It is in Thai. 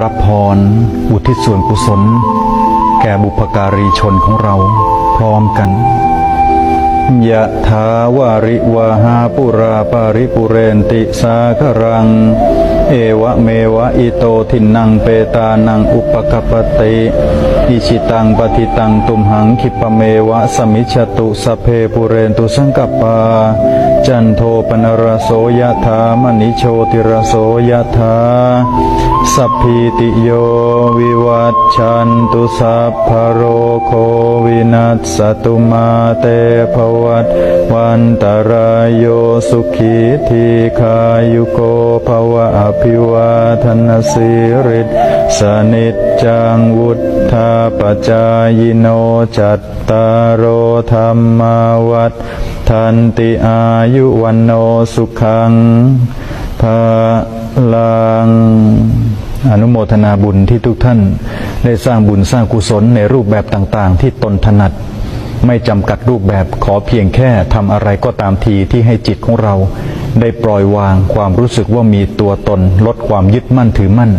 รับพร อุทิศส่วนกุศล แก่บุพการีชนของเรา พร้อมกันยะถาวาริวาหาปุราปาริปุเรนติสาครัง เอวะเมวะอิโตทินังเปตานังอุปกปปติ อิชิตังปฏิตังตุมหังคิปะเมวะสมิจฉตุสเพปุเรนตุสังกปปาจันโทปนรโสยะถามณิโชติรโสยะถาสัพพิติโยวิวัตชันตุสัพพะโรโควินัสสตุมาเตภวัตวันตารายโยสุขีทีขายุโกภ อภิวาทนาสิริสนิจจังวุธาปจายโนจัตตารโอธรรมาวัฏทันติอายุวันโนสุขังภาลังอนุโมทนาบุญที่ทุกท่าน ได้สร้างบุญสร้างกุศลในรูปแบบต่างๆ ที่ตนถนัด ไม่จำกัดรูปแบบขอเพียงแค่ทำอะไรก็ตามทีที่ให้จิตของเรา ได้ปล่อยวางความรู้สึกว่ามีตัวตนลดความยึดมั่นถือมั่น